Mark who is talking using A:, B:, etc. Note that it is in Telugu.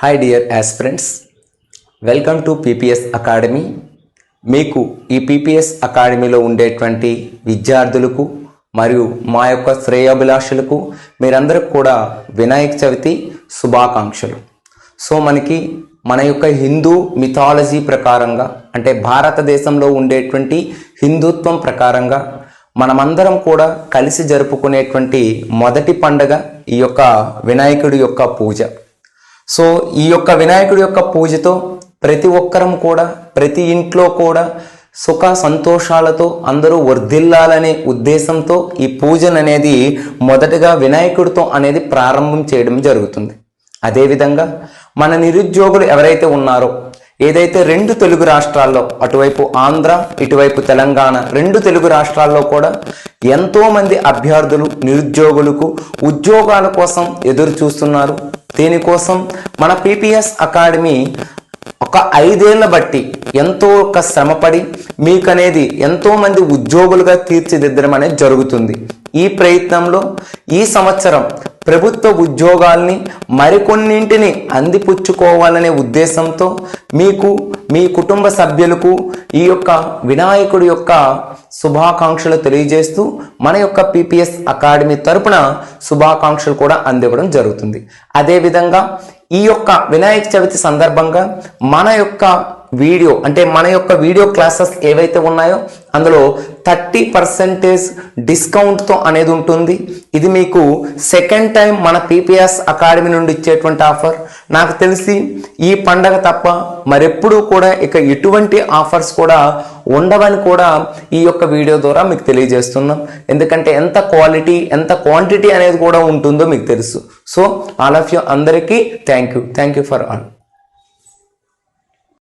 A: Hi dear aspirants welcome to PPS academy మీకు ఈ పీపీఎస్ అకాడమీలో ఉండేటువంటి విద్యార్థులకు మరియు మా యొక్క శ్రేయాభిలాషులకు మీరందరూ కూడా వినాయక చవితి శుభాకాంక్షలు. సో మనకి మన యొక్క హిందూ మిథాలజీ ప్రకారంగా అంటే భారతదేశంలో ఉండేటువంటి హిందుత్వం ప్రకారంగా మనమందరం కూడా కలిసి జరుపుకునేటువంటి మొదటి పండగ ఈ యొక్క వినాయకుడి యొక్క పూజ. సో ఈ యొక్క వినాయకుడి యొక్క పూజతో ప్రతి ఒక్కరం కూడా ప్రతి ఇంట్లో కూడా సుఖ సంతోషాలతో అందరూ వర్ధిల్లాలనే ఉద్దేశంతో ఈ పూజను అనేది మొదటగా వినాయకుడితో అనేది ప్రారంభం చేయడం జరుగుతుంది. అదేవిధంగా మన నిరుద్యోగులు ఎవరైతే ఉన్నారో ఏదైతే రెండు తెలుగు రాష్ట్రాల్లో అటువైపు ఆంధ్ర ఇటువైపు తెలంగాణ రెండు తెలుగు రాష్ట్రాల్లో కూడా ఎంతోమంది అభ్యర్థులు నిరుద్యోగులకు ఉద్యోగాల కోసం ఎదురు చూస్తున్నారు. దీనికోసం మన పీపీఎస్ అకాడమీ ఒక ఐదేళ్ళ బట్టి ఎంతో ఒక శ్రమపడి మీకనేది ఎంతోమంది ఉద్యోగులుగా తీర్చిదిద్దడం అనేది జరుగుతుంది. ఈ ప్రయత్నంలో ఈ సంవత్సరం ప్రభుత్వ ఉద్యోగాల్ని మరికొన్నింటిని అందిపుచ్చుకోవాలనే ఉద్దేశంతో మీకు మీ కుటుంబ సభ్యులకు ఈ యొక్క వినాయకుడి యొక్క శుభాకాంక్షలు తెలియజేస్తూ మన యొక్క పీపీఎస్ అకాడమీ తరపున శుభాకాంక్షలు కూడా అందివ్వడం జరుగుతుంది. అదేవిధంగా ఈ యొక్క వినాయక చవితి సందర్భంగా మన యొక్క వీడియో అంటే మన యొక్క వీడియో క్లాసెస్ ఏవైతే ఉన్నాయో అందులో థర్టీ పర్సెంటేజ్ డిస్కౌంట్తో అనేది ఉంటుంది. ఇది మీకు సెకండ్ టైం మన పీపీఎస్ అకాడమీ నుండి ఇచ్చేటువంటి ఆఫర్. నాకు తెలిసి ఈ పండగ తప్ప మరెప్పుడూ కూడా ఇక ఎటువంటి ఆఫర్స్ కూడా ఉండవని కూడా ఈ యొక్క వీడియో ద్వారా మీకు తెలియజేస్తున్నాం. ఎందుకంటే ఎంత క్వాలిటీ ఎంత క్వాంటిటీ అనేది కూడా ఉంటుందో మీకు తెలుసు. సో ఆల్ ఆఫ్ యూ అందరికీ thank you. Thank you for all.